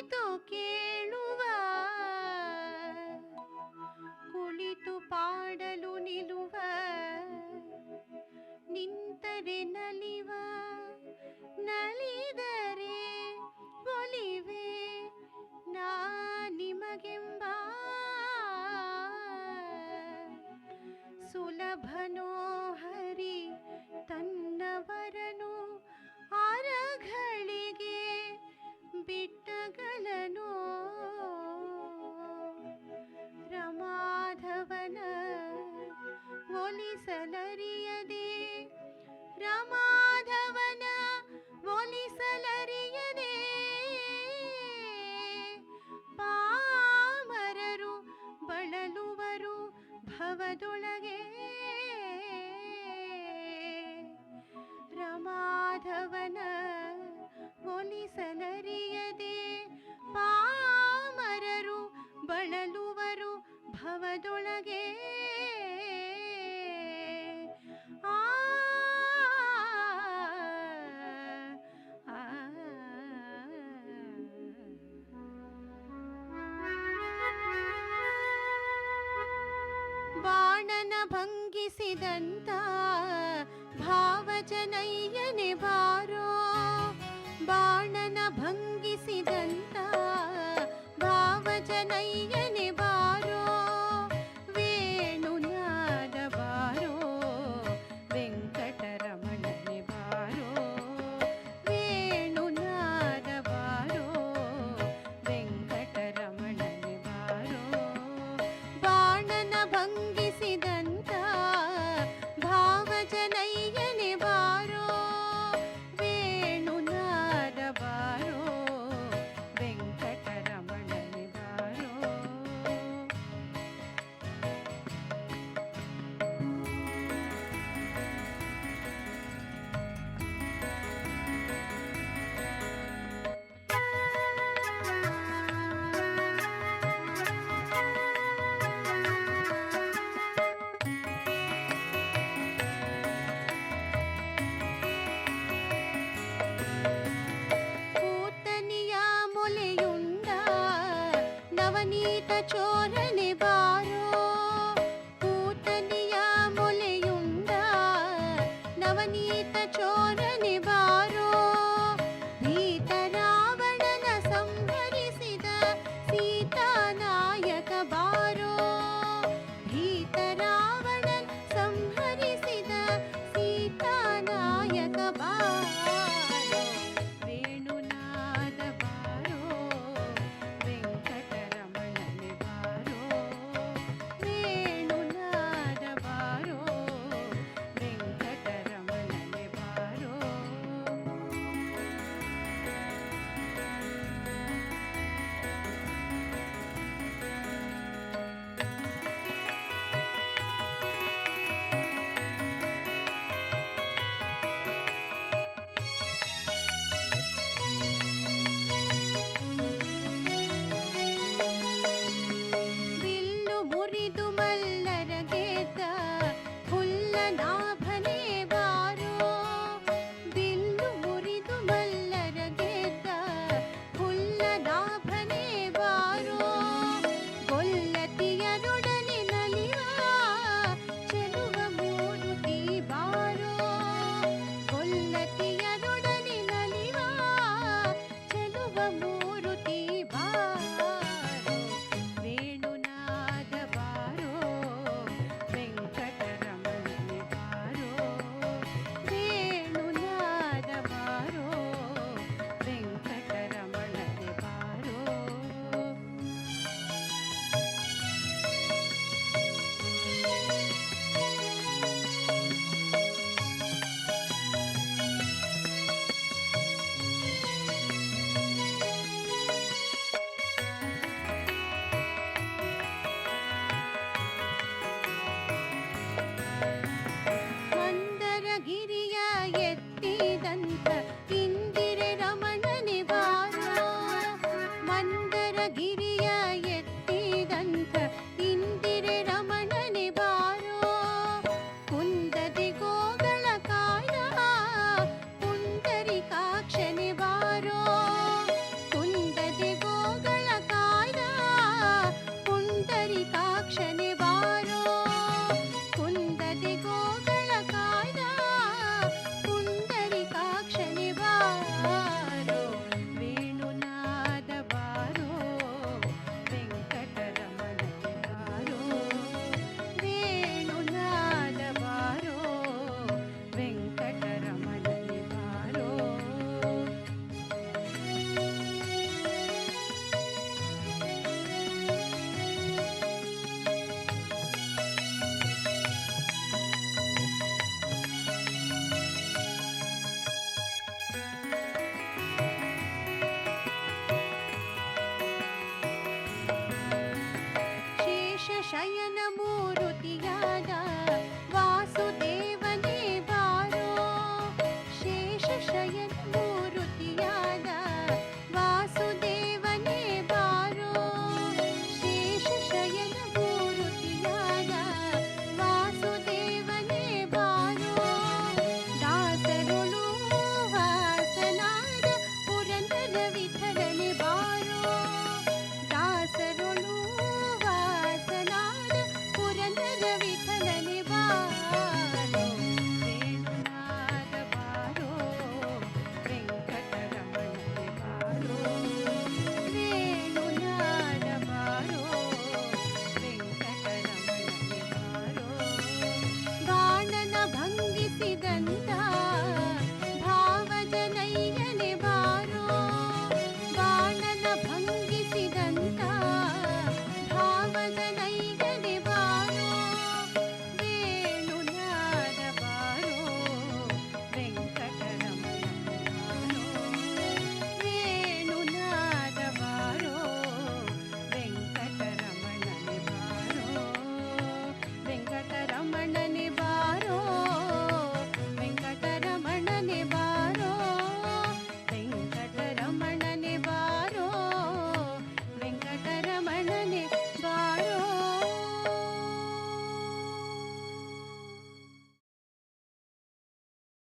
ಕುಳಿತು ಕೇಳುವ. ಕುಳಿತು ಪಾಡಲು ನಿಲುವ. ನಿಂತರೆ ನಲಿವ. ನಲಿದರೆ ಒಲಿವೆ. ನಾ ನಿಮಗೆಂಬ. ಸುಲಭನೋ प्रमाधव ಭಂಗಿಸಿದಂತ ಭಾವಜನೈ